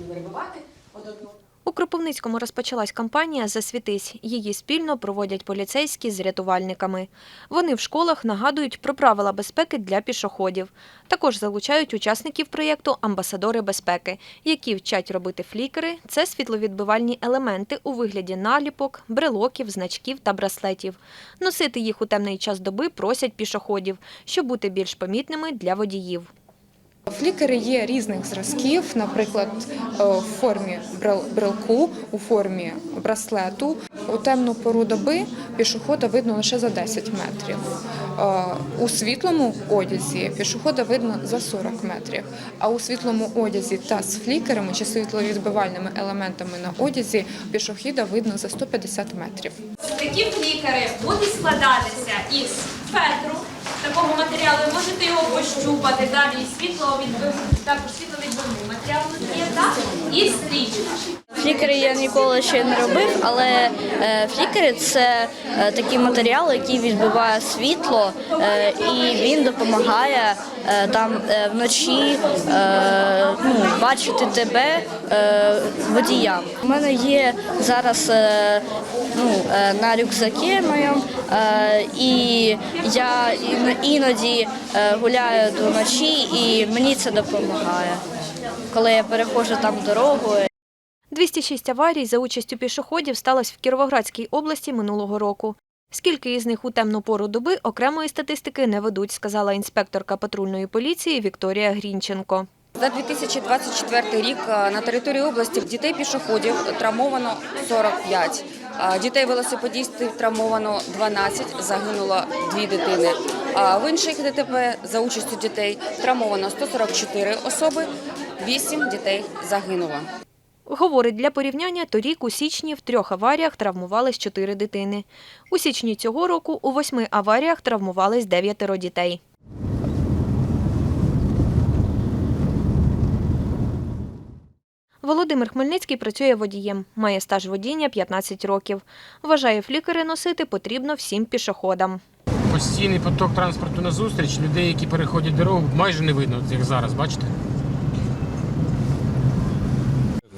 почали вербувати одного. У Кропивницькому розпочалась кампанія «Засвітись». Її спільно проводять поліцейські з рятувальниками. Вони в школах нагадують про правила безпеки для пішоходів. Також залучають учасників проєкту «Амбасадори безпеки», які вчать робити флікери – це світловідбивальні елементи у вигляді наліпок, брелоків, значків та браслетів. Носити їх у темний час доби просять пішоходів, щоб бути більш помітними для водіїв. Флікери є різних зразків, наприклад, е, в формі брелку, у формі браслету. У темну пору доби пішохода видно лише за 10 метрів. Е, У світлому одязі пішохода видно за 40 метрів. А у світлому одязі та з флікерами чи світловідбивальними елементами на одязі пішохіда видно за 150 метрів. Такі флікери будуть складатися із фетру, такого матеріалу. Ви можете його пощупати, далі світло також світловідбивний матеріал тут є, так? і стрічка. Флікери я ніколи ще не робив, але е, флікери це е, такий матеріал, який відбиває світло, е, і він допомагає там вночі ну, бачити тебе водіям. У мене є зараз ну, на рюкзакі моєму, і я іноді гуляю до ночі, і мені це допомагає, коли я переходжу там дорогу. 206 аварій за участю пішоходів сталося в Кіровоградській області минулого року. Скільки із них у темну пору доби окремої статистики не ведуть, сказала інспекторка патрульної поліції Вікторія Грінченко. За 2024 рік е, на території області дітей пішоходів травмовано 45, дітей велосипедістів травмовано 12, загинуло 2 дитини. А в інших ДТП за участю дітей травмовано 144 особи, 8 дітей загинуло. Говорить, для порівняння торік у січні в трьох аваріях травмувались чотири дитини. У січні цього року у восьми аваріях травмувались дев'ятеро дітей. Володимир Хмельницький працює водієм, має стаж водіння 15 років. Вважає, флікери носити потрібно всім пішоходам. Постійний поток транспорту назустріч, людей, які переходять дорогу, майже не видно, як зараз, бачите?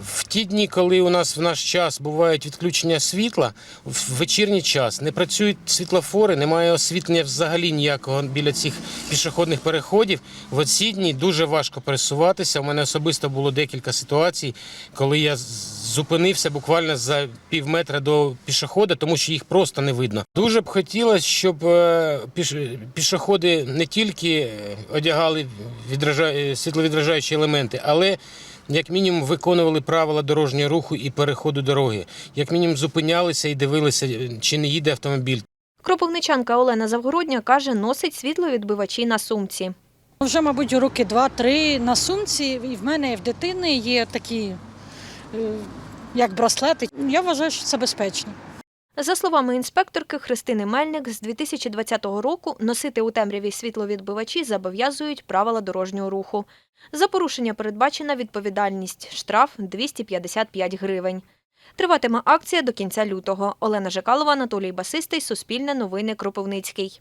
В ті дні, коли у нас в наш час бувають відключення світла, в вечірній час не працюють світлофори, немає освітлення взагалі ніякого біля цих пішохідних переходів. В оці дні дуже важко пересуватися. У мене особисто було декілька ситуацій, коли я зупинився буквально за пів метра до пішохода, тому що їх просто не видно. Дуже б хотілося, щоб е, пішоходи не тільки е, одягали відража- світловідражаючі елементи, але як мінімум виконували правила дорожнього руху і переходу дороги. Як мінімум зупинялися і дивилися, е, чи не їде автомобіль. Кропивничанка Олена Завгородня каже, носить світловідбивачі на сумці. Вже, мабуть, роки два-три на сумці, і в мене і в дитини є такі, е, як браслети. Я вважаю, що це безпечно. За словами інспекторки Христини Мельник, з 2020 року носити у темряві світловідбивачі зобов'язують правила дорожнього руху. За порушення передбачена відповідальність – штраф 255 гривень. Триватиме акція до кінця лютого. Олена Жекалова, Анатолій Басистий, Суспільне новини, Кропивницький.